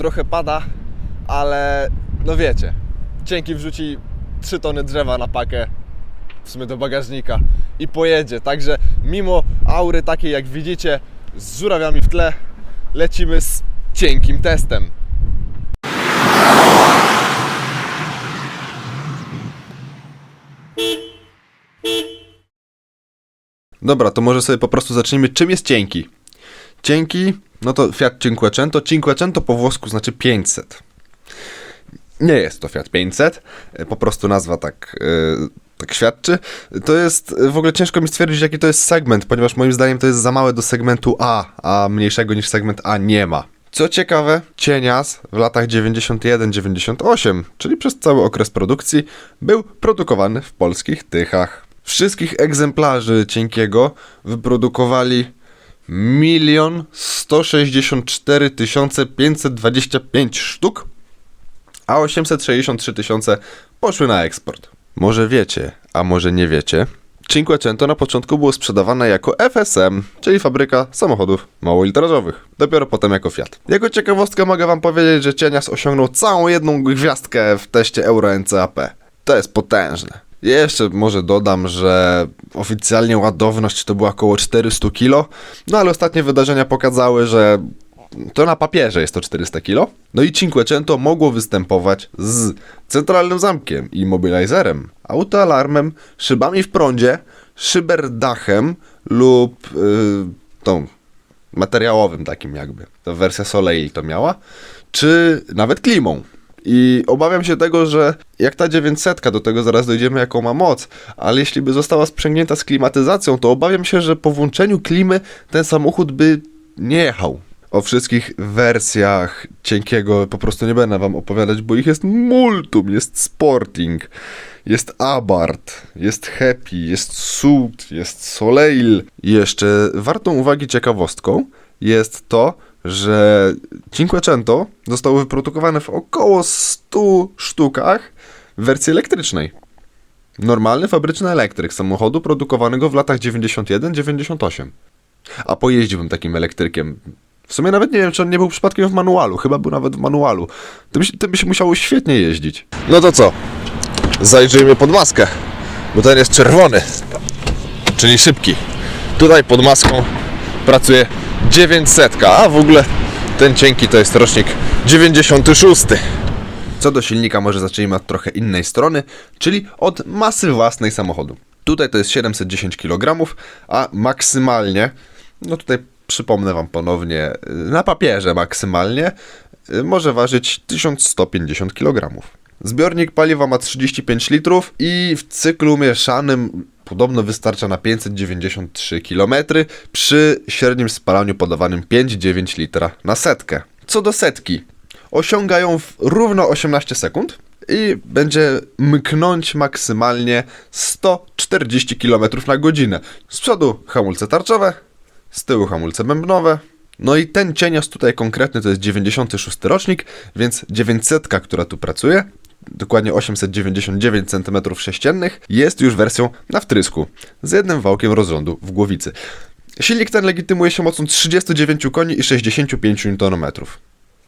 trochę pada, ale no wiecie, cienki wrzuci 3 tony drzewa na pakę, w sumie do bagażnika i pojedzie. Także mimo aury takiej jak widzicie, z żurawiami w tle, lecimy z cienkim testem. Dobra, to może sobie po prostu zacznijmy. Czym jest cienki? Cienki, no to Fiat Cinquecento. Cinquecento po włosku znaczy 500. Nie jest to Fiat 500, e, po prostu nazwa tak, e, tak świadczy. To jest, e, w ogóle ciężko mi stwierdzić jaki to jest segment, ponieważ moim zdaniem to jest za małe do segmentu A, a mniejszego niż segment A nie ma. Co ciekawe, Cienias w latach 91-98, czyli przez cały okres produkcji, był produkowany w polskich Tychach. Wszystkich egzemplarzy cienkiego wyprodukowali milion 164 525 sztuk, a 863 tysiące poszły na eksport. Może wiecie, a może nie wiecie, Cinquecento na początku było sprzedawane jako FSM, czyli fabryka samochodów małolitrażowych. Dopiero potem jako Fiat. Jako ciekawostkę mogę wam powiedzieć, że Cienias osiągnął całą jedną gwiazdkę w teście Euro NCAP. To jest potężne. Jeszcze może dodam, że oficjalnie ładowność to była około 400 kg, no ale ostatnie wydarzenia pokazały, że to na papierze jest to 400 kg. No i Cinquecento mogło występować z centralnym zamkiem, immobilizerem, autoalarmem, szybami w prądzie, szyberdachem lub yy, tą materiałowym takim jakby. To wersja Soleil to miała, czy nawet klimą. I obawiam się tego, że jak ta 900, do tego zaraz dojdziemy, jaką ma moc, ale jeśli by została sprzęgnięta z klimatyzacją, to obawiam się, że po włączeniu klimy ten samochód by nie jechał. O wszystkich wersjach cienkiego po prostu nie będę wam opowiadać, bo ich jest multum. Jest Sporting, jest Abarth, jest Happy, jest Sud, jest Soleil. I jeszcze wartą uwagi ciekawostką jest to, że Cinquecento zostało wyprodukowane w około 100 sztukach w wersji elektrycznej. Normalny fabryczny elektryk samochodu produkowanego w latach 91-98. A pojeździłbym takim elektrykiem. W sumie nawet nie wiem, czy on nie był przypadkiem w manualu. Chyba był nawet w manualu. Tym, tym by się musiało świetnie jeździć. No to co? Zajrzyjmy pod maskę. Bo ten jest czerwony. Czyli szybki. Tutaj pod maską pracuje 900, a w ogóle ten cienki to jest rocznik 96. Co do silnika, może zacznijmy od trochę innej strony, czyli od masy własnej samochodu. Tutaj to jest 710 kg, a maksymalnie, no tutaj przypomnę Wam ponownie, y, na papierze maksymalnie y, może ważyć 1150 kg. Zbiornik paliwa ma 35 litrów i w cyklu mieszanym podobno wystarcza na 593 km przy średnim spalaniu podawanym 5,9 litra na setkę. Co do setki, osiąga ją w równo 18 sekund i będzie mknąć maksymalnie 140 km na godzinę. Z przodu hamulce tarczowe, z tyłu hamulce bębnowe. No i ten cienias tutaj konkretny to jest 96 rocznik, więc 900, która tu pracuje, dokładnie 899 cm3, jest już wersją na wtrysku, z jednym wałkiem rozrządu w głowicy. Silnik ten legitymuje się mocą 39 koni i 65 Nm.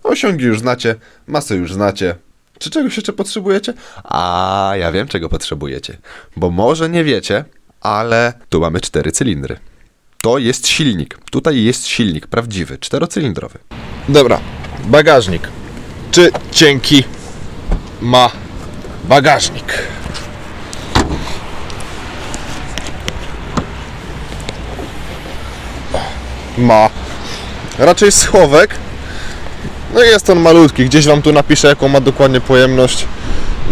Osiągi już znacie, masę już znacie. Czy czegoś jeszcze potrzebujecie? A ja wiem, czego potrzebujecie. Bo może nie wiecie, ale tu mamy cztery cylindry. To jest silnik. Tutaj jest silnik prawdziwy, czterocylindrowy. Dobra, bagażnik. Czy cienki ma bagażnik? Ma. Raczej schowek. No jest on malutki, gdzieś wam tu napiszę jaką ma dokładnie pojemność.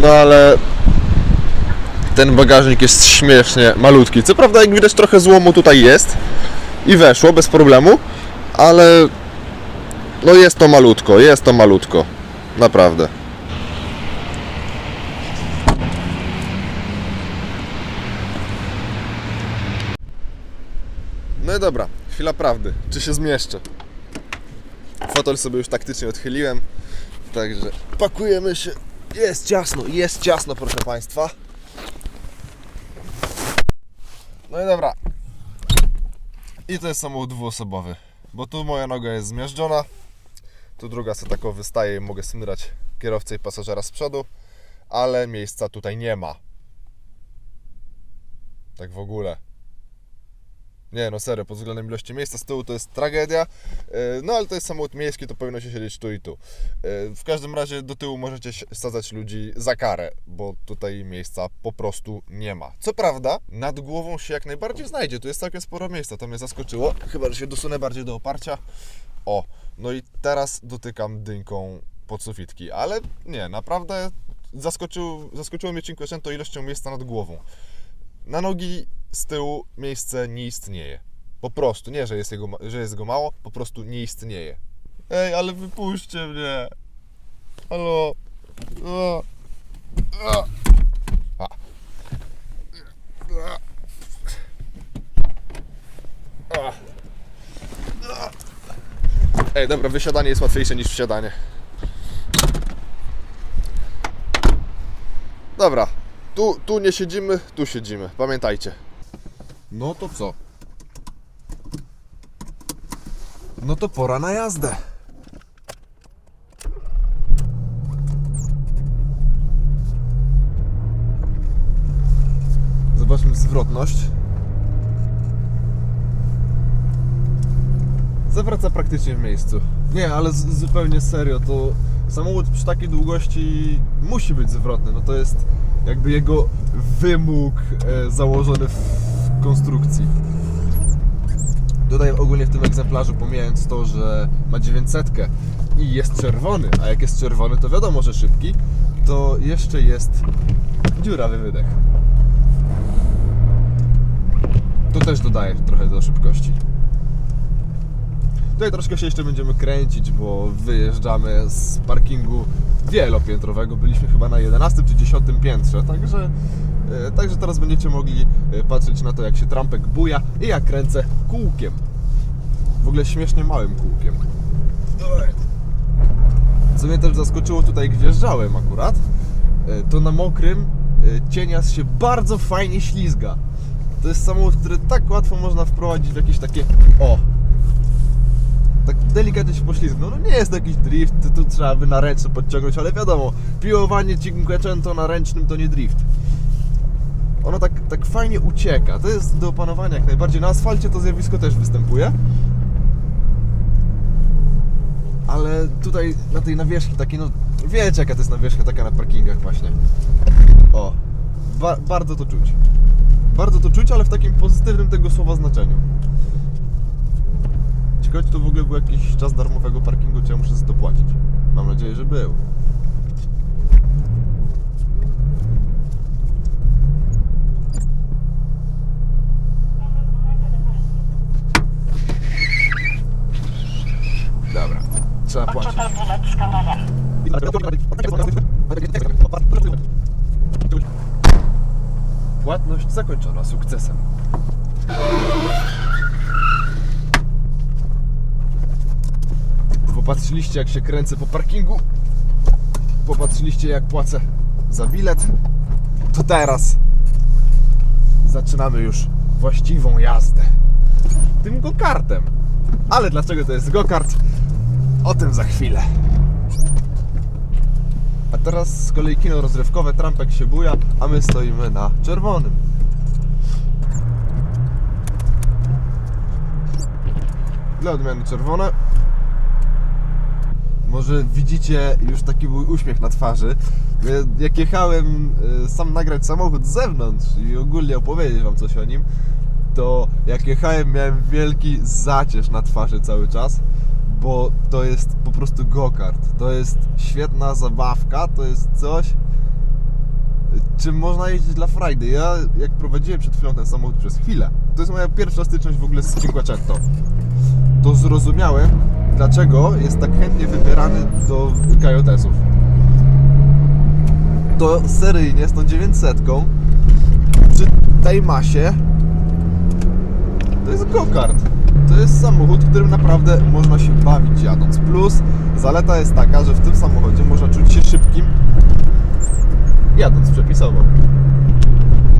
No ale ten bagażnik jest śmiesznie malutki. Co prawda, jak widać, trochę złomu tutaj jest i weszło bez problemu, ale no jest to malutko, jest to malutko. Naprawdę. No i dobra, chwila prawdy. Czy się zmieszczę? Fotel sobie już taktycznie odchyliłem, także pakujemy się. Jest ciasno, jest ciasno, proszę Państwa. No i dobra. I to jest samochód dwuosobowy, bo tu moja noga jest zmiażdżona, Tu druga se tako wystaje i mogę smyrać kierowcę i pasażera z przodu, ale miejsca tutaj nie ma. Tak w ogóle. Nie, no serio, pod względem ilości miejsca z tyłu to jest tragedia. Yy, No ale to jest samochód miejski, to powinno się siedzieć tu i tu. Yy, W każdym razie do tyłu możecie sadzać ludzi za karę, bo tutaj miejsca po prostu nie ma. Co prawda, nad głową się jak najbardziej znajdzie, tu jest całkiem sporo miejsca, to mnie zaskoczyło. Chyba, że się dosunę bardziej do oparcia. O, no i teraz dotykam dynką podsufitki, ale nie, naprawdę zaskoczył, zaskoczyło mnie Cinquecento ilością miejsca nad głową. Na nogi z tyłu miejsce nie istnieje. Po prostu, nie, że jest, jego, że jest go mało, po prostu nie istnieje. Ej, ale wypuśćcie mnie. Halo. O. O. A. A. Ej, dobra, wysiadanie jest łatwiejsze niż wsiadanie. Dobra, tu, tu nie siedzimy, tu siedzimy. Pamiętajcie. No to co? No to pora na jazdę. Zobaczmy zwrotność. Zawraca praktycznie w miejscu. Nie, ale zupełnie serio, to samochód przy takiej długości musi być zwrotny. No to jest jakby jego wymóg e, założony w konstrukcji. Tutaj ogólnie w tym egzemplarzu, pomijając to, że ma 900 i jest czerwony, a jak jest czerwony, to wiadomo, że szybki, to jeszcze jest dziurawy wydech. To też dodaje trochę do szybkości. Tutaj troszkę się jeszcze będziemy kręcić, bo wyjeżdżamy z parkingu wielopiętrowego. Byliśmy chyba na 11 czy 10 piętrze, także, e, także teraz będziecie mogli e, patrzeć na to, jak się trampek buja i jak kręcę kółkiem. W ogóle śmiesznie małym kółkiem. Co mnie też zaskoczyło tutaj, jak wjeżdżałem akurat, e, to na mokrym cienias się bardzo fajnie ślizga. To jest samochód, który tak łatwo można wprowadzić w jakieś takie... O! Tak delikatnie się poślizgnął. No nie jest to jakiś drift, tu trzeba by na ręce podciągnąć, ale wiadomo, piłowanie Cinquecento na ręcznym to nie drift. Ono tak, tak fajnie ucieka, to jest do opanowania jak najbardziej. Na asfalcie to zjawisko też występuje. Ale tutaj na tej nawierzchni takiej, no wiecie jaka to jest nawierzchnia taka na parkingach właśnie. O, ba bardzo to czuć. Bardzo to czuć, ale w takim pozytywnym tego słowa znaczeniu. To w ogóle był jakiś czas darmowego parkingu, czy ja muszę za to płacić. Mam nadzieję, że był. Dobra, trzeba płacić. Płatność zakończona sukcesem. Popatrzyliście jak się kręcę po parkingu. Popatrzyliście jak płacę za bilet. To teraz zaczynamy już właściwą jazdę. Tym go-kartem. Ale dlaczego to jest go-kart? O tym za chwilę. A teraz z kolei kino rozrywkowe, trampek się buja, a my stoimy na czerwonym. Dla odmiany czerwone. Może widzicie już taki mój uśmiech na twarzy. Ja- Jak jechałem y, sam nagrać samochód z zewnątrz i ogólnie opowiedzieć wam coś o nim, to jak jechałem miałem wielki zacierz na twarzy cały czas, bo to jest po prostu go-kart. To jest świetna zabawka, to jest coś, czym można jeździć dla frajdy. Ja jak prowadziłem przed chwilą ten samochód przez chwilę, to jest moja pierwsza styczność w ogóle z Cinquecento to zrozumiałem, dlaczego jest tak chętnie wybierany do KJS-ów. To seryjnie z tą 900 przy tej masie to jest go-kart. To jest samochód, którym naprawdę można się bawić jadąc. Plus zaleta jest taka, że w tym samochodzie można czuć się szybkim jadąc przepisowo.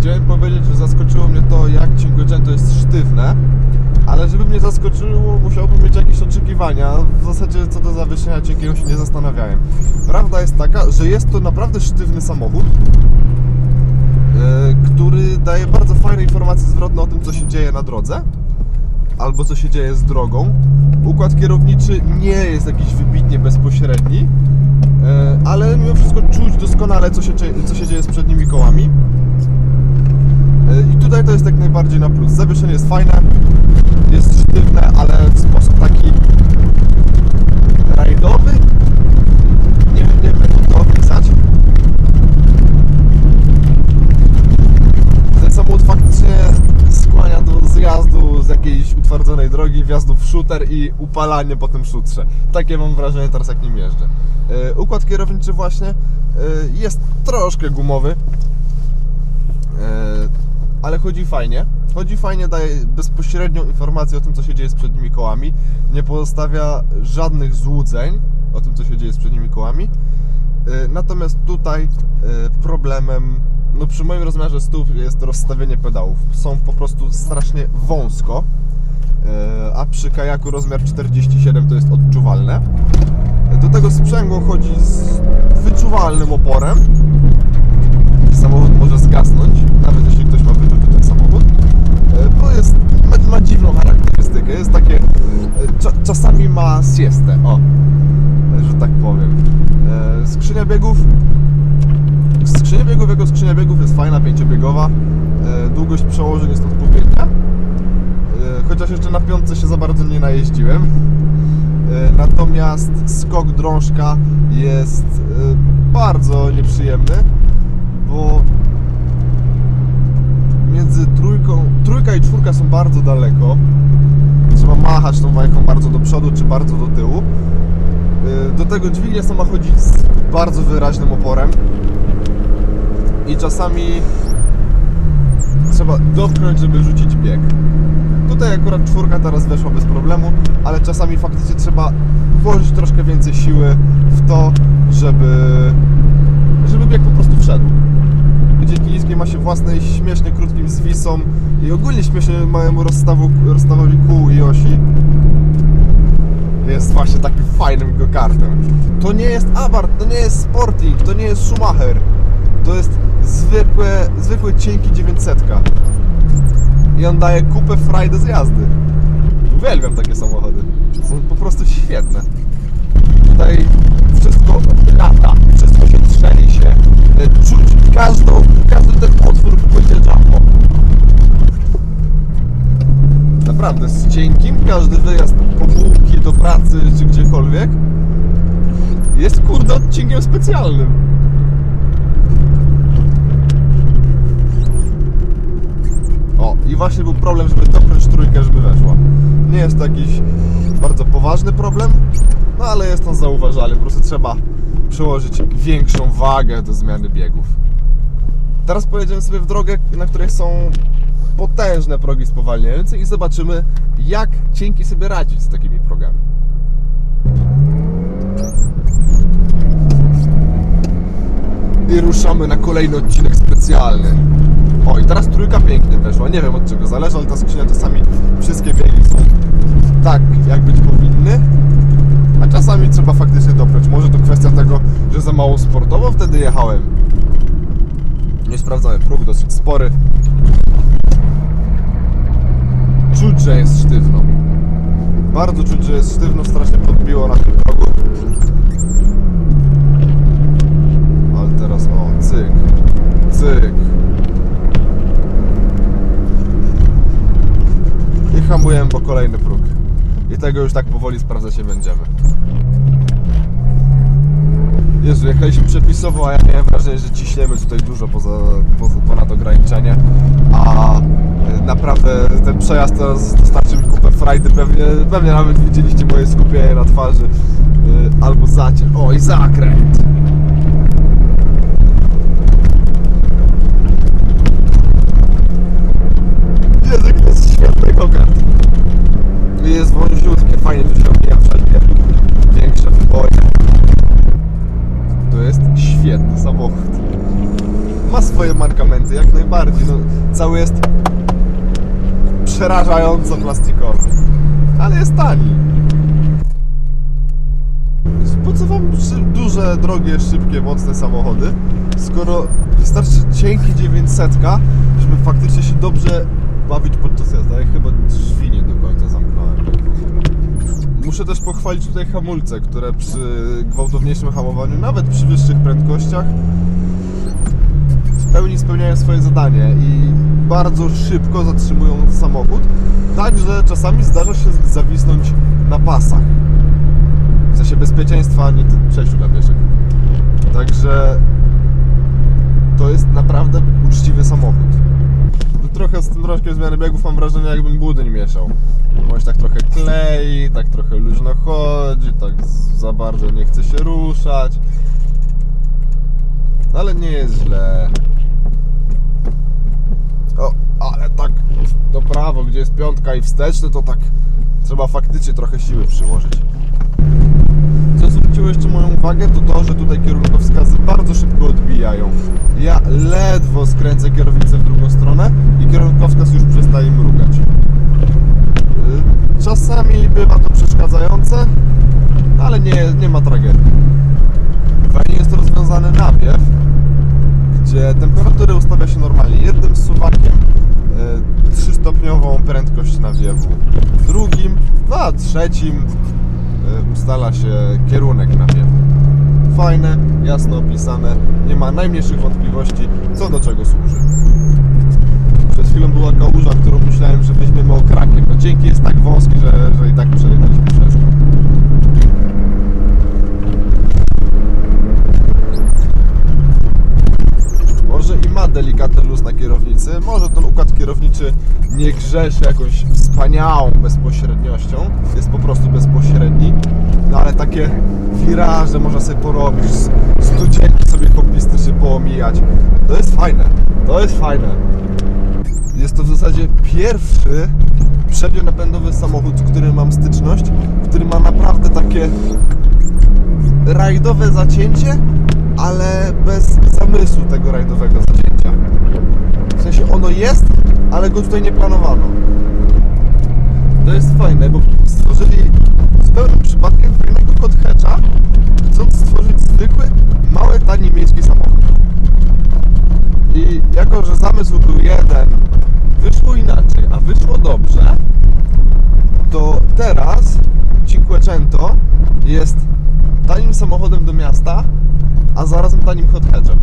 Chciałem powiedzieć, że zaskoczyło mnie to, jak Cinquecento jest sztywne, Ale żeby mnie zaskoczyło, musiałbym mieć jakieś oczekiwania. W zasadzie co do zawieszenia cienkiego się nie zastanawiałem. Prawda jest taka, że jest to naprawdę sztywny samochód, e, który daje bardzo fajne informacje zwrotne o tym, co się dzieje na drodze albo co się dzieje z drogą. Układ kierowniczy nie jest jakiś wybitnie bezpośredni, ale mimo wszystko czuć doskonale, co się, co się dzieje z przednimi kołami. E, I tutaj to jest jak najbardziej na plus. Zawieszenie jest fajne, jest sztywne, ale w sposób taki rajdowy. Nie nie wiem jak to opisać. Ten samochód faktycznie skłania do zjazdu z jakiejś utwardzonej drogi, wjazdu w shooter i upalanie po tym szutrze. Takie mam wrażenie teraz jak nim jeżdżę. E, Układ kierowniczy właśnie e, jest troszkę gumowy, E, ale chodzi fajnie. Chodzi fajnie, daje bezpośrednią informację o tym, co się dzieje z przednimi kołami. Nie pozostawia żadnych złudzeń o tym, co się dzieje z przednimi kołami. Natomiast tutaj problemem, no przy moim rozmiarze stóp jest rozstawienie pedałów. Są po prostu strasznie wąsko, a przy kajaku rozmiar 47 to jest odczuwalne. Do tego sprzęgło chodzi z wyczuwalnym oporem. Samochód może zgasnąć, nawet jeśli ktoś ma wyczuty ten samochód. E, Bo jest, ma, ma dziwną charakterystykę. Jest takie, e, cza, czasami ma siestę, o, e, że tak powiem. E, Skrzynia biegów Skrzynia biegów jako skrzynia biegów jest fajna, pięciobiegowa. E, Długość przełożeń jest odpowiednia. Chociaż jeszcze na piątce się za bardzo nie najeździłem. E, Natomiast skok drążka jest e, bardzo nieprzyjemny, bo między trójką, trójka i czwórka są bardzo daleko. Trzeba machać tą wajką bardzo do przodu czy bardzo do tyłu. E, Do tego dźwignia sama chodzi z bardzo wyraźnym oporem i czasami trzeba dotknąć, żeby rzucić bieg. Tutaj akurat czwórka teraz weszła bez problemu, ale czasami faktycznie trzeba włożyć troszkę więcej siły w to, żeby, żeby bieg po prostu wszedł. Dzięki niskie ma się własnej śmiesznie krótkim zwisą i ogólnie śmiesznie małemu rozstawu, rozstawowi kół i osi jest właśnie takim fajnym go-kartem. To nie jest Abarth, to nie jest Sporting, to nie jest Schumacher. To jest zwykłe, zwykły cienki 900. I on daje kupę frajdy z jazdy. Uwielbiam takie samochody. Są po prostu świetne. Tutaj wszystko lata, wszystko się trzęsie. się. Czuć każdą, każdy ten otwór w płycie jumbo. Naprawdę, z cienkim każdy wyjazd po bułki do pracy czy gdziekolwiek jest kurde odcinkiem specjalnym. O, i właśnie był problem, żeby dopnąć trójkę, żeby weszła. Nie jest to jakiś bardzo poważny problem, no ale jest on zauważalny. Po prostu trzeba przyłożyć większą wagę do zmiany biegów. Teraz pojedziemy sobie w drogę, na której są potężne progi spowalniające i zobaczymy, jak cienki sobie radzić z takimi progami. I ruszamy na kolejny odcinek specjalny. O, i teraz trójka pięknie weszła. Nie wiem od czego zależy, ale ta skrzynia czasami wszystkie biegi są tak, jak być powinny. A czasami trzeba faktycznie dopnąć. Może to kwestia tego, że za mało sportowo wtedy jechałem. Nie sprawdzałem. Próg dosyć spory. Czuć, że jest sztywno. Bardzo czuć, że jest sztywno. Strasznie podbiło na tym progu. Ale teraz o, cyk, cyk. I hamujemy po kolejny próg. I tego już tak powoli sprawdzać się będziemy. Jezu, jechaliśmy przepisowo, a ja miałem wrażenie, że ciśniemy tutaj dużo poza, poza, ponad ograniczenie, a y, naprawdę ten przejazd teraz dostarczy mi kupę frajdy, pewnie, pewnie nawet widzieliście moje skupienie na twarzy, y, albo zacier, oj zakręt. Jezu, jaki to jest świetny kokard. Jest wąziutkie, fajnie tu się omija wszelkie większe wybory. To jest świetny samochód. Ma swoje mankamenty, jak najbardziej. No, cały jest przerażająco plastikowy. Ale jest tani. Po co wam duże, drogie, szybkie, mocne samochody, skoro wystarczy cienki 900, żeby faktycznie się dobrze bawić podczas jazdy. Ja chyba drzwi nie do końca zamknąłem. Muszę też pochwalić tutaj hamulce, które przy gwałtowniejszym hamowaniu, nawet przy wyższych prędkościach, pełni spełniają swoje zadanie i bardzo szybko zatrzymują samochód, tak że czasami zdarza się zawisnąć na pasach. W sensie bezpieczeństwa, a nie przejściu dla pieszych. Także to jest naprawdę uczciwy samochód. Trochę z tym roczkiem zmiany biegów mam wrażenie, jakbym budyń mieszał. Bądź tak trochę klei, tak trochę luźno chodzi, tak za bardzo nie chce się ruszać. No ale nie jest źle. Ale tak do prawo, gdzie jest piątka i wsteczny, to tak trzeba faktycznie trochę siły przyłożyć. Co zwróciło jeszcze moją uwagę, to to, że tutaj kierunkowskazy bardzo szybko odbijają. Ja ledwo skręcę kierownicę w drugą stronę i kierunkowskaz już przestaje mrugać. Yy, Czasami bywa to przeszkadzające, ale nie, nie ma tragedii. Fajnie jest rozwiązany nawiew, gdzie temperaturę ustawia się normalnie. Jednym suwakiem e, 3-stopniową prędkość nawiewu, drugim, no a trzecim e, ustala się kierunek nawiewu. Fajne, jasno opisane, nie ma najmniejszych wątpliwości, co do czego służy. Przed chwilą była kałuża, którą myślałem, że weźmiemy okrakiem. No dzięki jest tak wąski, że, że i tak przejechaliśmy przez ma delikatny luz na kierownicy, może ten układ kierowniczy nie grzeszy jakąś wspaniałą bezpośredniością, jest po prostu bezpośredni, no ale takie wiraże można sobie porobić, studzienki sobie kompistycznie poomijać, to jest fajne, to jest fajne. Jest to w zasadzie pierwszy przednionapędowy samochód, z którym mam styczność, który ma naprawdę takie rajdowe zacięcie, ale bez zamysłu tego rajdowego zacięcia. W sensie ono jest, ale go tutaj nie planowano. To jest fajne, bo stworzyli zupełnym przypadkiem fajnego kotchatcha, chcąc stworzyć zwykły, mały, tani miejski samochód. I jako, że zamysł był jeden, wyszło inaczej, a wyszło dobrze, to teraz Cinquecento jest tanim samochodem do miasta, a zarazem tanim hot hatchem.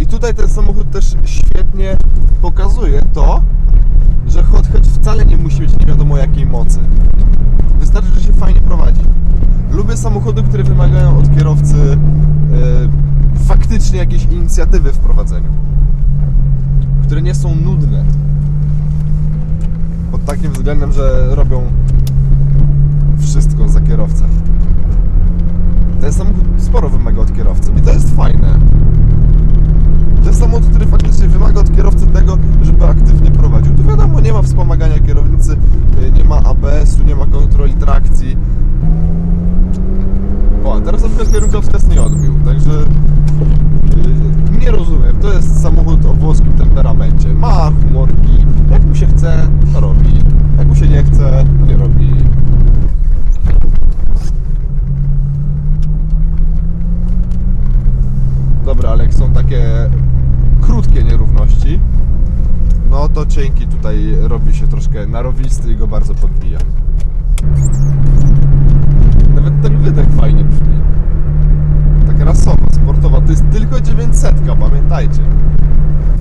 I tutaj ten samochód też świetnie pokazuje to, że hot hatch wcale nie musi mieć nie wiadomo jakiej mocy. Wystarczy, że się fajnie prowadzi. Lubię samochody, które wymagają od kierowcy e, faktycznie jakiejś inicjatywy w prowadzeniu. Które nie są nudne. Pod takim względem, że robią wszystko za kierowcę. Ten samochód sporo wymaga od kierowcy i to jest fajne. To jest samochód, który faktycznie wymaga od kierowcy tego, żeby aktywnie prowadził. Tu wiadomo, nie ma wspomagania kierownicy, y, nie ma ABS-u, nie ma kontroli trakcji. O, teraz na przykład kierunkowskaz nie odbił, także yy, nie rozumiem. To jest samochód o włoskim temperamencie. Ma humorki, jak mu się chce, to robi. Jak mu się nie chce, nie robi. Dobra, ale jak są takie krótkie nierówności, no to cienki tutaj robi się troszkę narowisty i go bardzo podbija. Nawet ten wydech fajnie brzmi. Tak rasowa, sportowa. To jest tylko 900, pamiętajcie.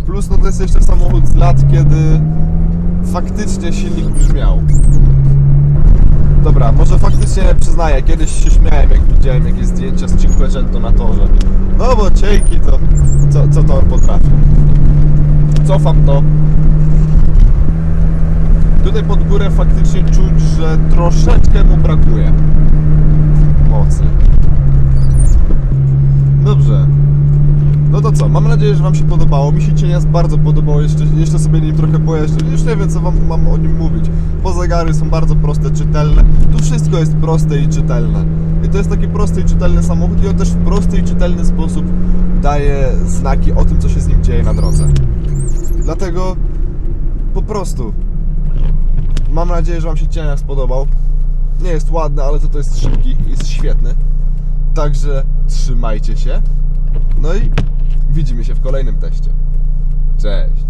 Plus no to jest jeszcze samochód z lat, kiedy faktycznie silnik brzmiał. Dobra, może faktycznie przyznaję, kiedyś się śmiałem, jak widziałem jakieś zdjęcia z Cinquecento na torze. No bo cienki to, co, co to on potrafi. Cofam to. Tutaj pod górę faktycznie czuć, że troszeczkę mu brakuje mocy. Dobrze. No to co, mam nadzieję, że Wam się podobało. Mi się Cienias bardzo podobał, jeszcze, jeszcze sobie nim trochę pojeżdżę. Już nie wiem, co Wam mam o nim mówić. Bo zegary są bardzo proste, czytelne. Tu wszystko jest proste i czytelne. I to jest taki prosty i czytelny samochód i on też w prosty i czytelny sposób daje znaki o tym, co się z nim dzieje na drodze. Dlatego po prostu. Mam nadzieję, że Wam się cieniak spodobał. Nie jest ładny, ale to, to jest szybki, jest świetny. Także trzymajcie się. No i widzimy się w kolejnym teście. Cześć.